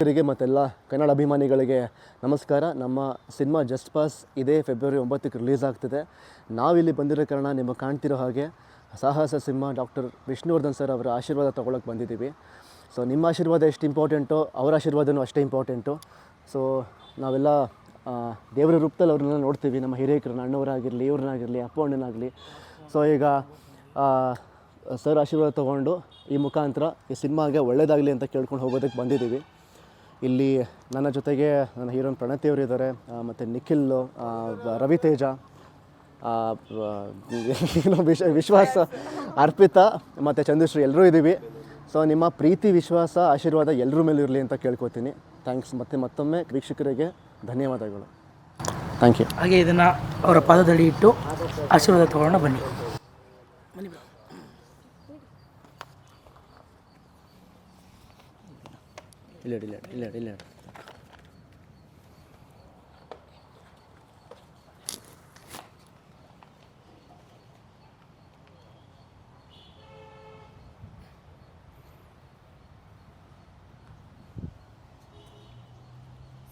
ವೀಕ್ಷಕರಿಗೆ ಮತ್ತೆಲ್ಲ ಕನ್ನಡ ಅಭಿಮಾನಿಗಳಿಗೆ ನಮಸ್ಕಾರ. ನಮ್ಮ ಸಿನಿಮಾ ಜಸ್ಟ್ ಪಾಸ್ ಇದೇ ಫೆಬ್ರವರಿ ಒಂಬತ್ತಕ್ಕೆ ರಿಲೀಸ್ ಆಗ್ತಿದೆ. ನಾವಿಲ್ಲಿ ಬಂದಿರೋ ಕಾರಣ ನಿಮಗೆ ಕಾಣ್ತಿರೋ ಹಾಗೆ ಸಾಹಸ ಸಿನಿಮಾ ಡಾಕ್ಟರ್ ವಿಷ್ಣುವರ್ಧನ್ ಸರ್ ಅವರ ಆಶೀರ್ವಾದ ತೊಗೊಳಕ್ಕೆ ಬಂದಿದ್ದೀವಿ. ಸೊ ನಿಮ್ಮ ಆಶೀರ್ವಾದ ಎಷ್ಟು ಇಂಪಾರ್ಟೆಂಟೋ ಅವರ ಆಶೀರ್ವಾದನೂ ಅಷ್ಟೇ ಇಂಪಾರ್ಟೆಂಟು ಸೊ ನಾವೆಲ್ಲ ದೇವರ ರೂಪದಲ್ಲಿ ಅವ್ರನ್ನೆಲ್ಲ ನೋಡ್ತೀವಿ. ನಮ್ಮ ಹಿರಿಯಕರನ್ನ ಅಣ್ಣವರಾಗಿರಲಿ, ಇವ್ರನ್ನಾಗಿರಲಿ, ಅಪ್ಪ ಅಣ್ಣನಾಗಲಿ. ಸೊ ಈಗ ಸರ್ ಆಶೀರ್ವಾದ ತೊಗೊಂಡು ಈ ಮುಖಾಂತರ ಈ ಸಿನಿಮಾಗೆ ಒಳ್ಳೆಯದಾಗಲಿ ಅಂತ ಕೇಳ್ಕೊಂಡು ಹೋಗೋದಕ್ಕೆ ಬಂದಿದ್ದೀವಿ. ಇಲ್ಲಿ ನನ್ನ ಜೊತೆಗೆ ನನ್ನ ಹೀರೋನ್ ಪ್ರಣತಿ ಅವರು ಇದ್ದಾರೆ ಮತ್ತು ನಿಖಿಲ್ ರವಿ ತೇಜ ವಿಶ್ವ ವಿಶ್ವಾಸ ಅರ್ಪಿತಾ, ಮತ್ತು ಚಂದ್ರಶ್ರೀ ಎಲ್ಲರೂ ಇದ್ದೀವಿ. ಸೊ ನಿಮ್ಮ ಪ್ರೀತಿ, ವಿಶ್ವಾಸ, ಆಶೀರ್ವಾದ ಎಲ್ಲರ ಮೇಲೂ ಇರಲಿ ಅಂತ ಕೇಳ್ಕೊತೀನಿ. ಥ್ಯಾಂಕ್ಸ್ ಮತ್ತು ಮತ್ತೊಮ್ಮೆ ವೀಕ್ಷಕರಿಗೆ ಧನ್ಯವಾದಗಳು. ಥ್ಯಾಂಕ್ ಯು ಹಾಗೆ ಇದನ್ನು ಅವರ ಪಾದದಲ್ಲಿ ಇಟ್ಟು ಆಶೀರ್ವಾದ ತಗೊಳ್ಳೋಣ, ಬನ್ನಿ. ಇಲ್ಲ ಇಲ್ಲ ಇಲ್ಲ ಇಲ್ಲ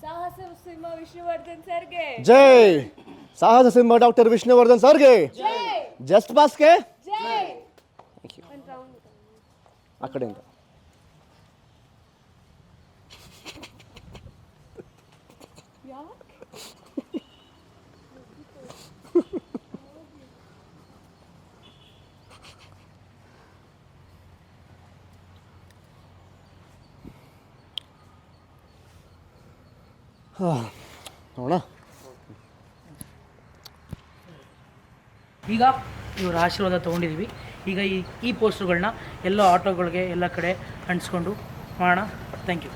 ಸಾಹಸ ಸಿಂಹ ವಿಷ್ಣುವರ್ಧನ್ ಸರ್ಗೆ ಜೈ ಸಾಹಸ ಸಿಂಹ ಡಾಕ್ಟರ್ ವಿಷ್ಣುವರ್ಧನ್ ಸರ್ಗೆ ಜಸ್ಟ್ ನೋಡೋಣ. ಈಗ ಇವರ ಆಶೀರ್ವಾದ ತೊಗೊಂಡಿದ್ದೀವಿ ಈಗ ಈ ಈ ಪೋಸ್ಟ್ಗಳನ್ನ ಎಲ್ಲ ಆಟೋಗಳಿಗೆ ಎಲ್ಲ ಕಡೆ ಅಂಟಿಸ್ಕೊಂಡು ಮಾಡೋಣ. Thank you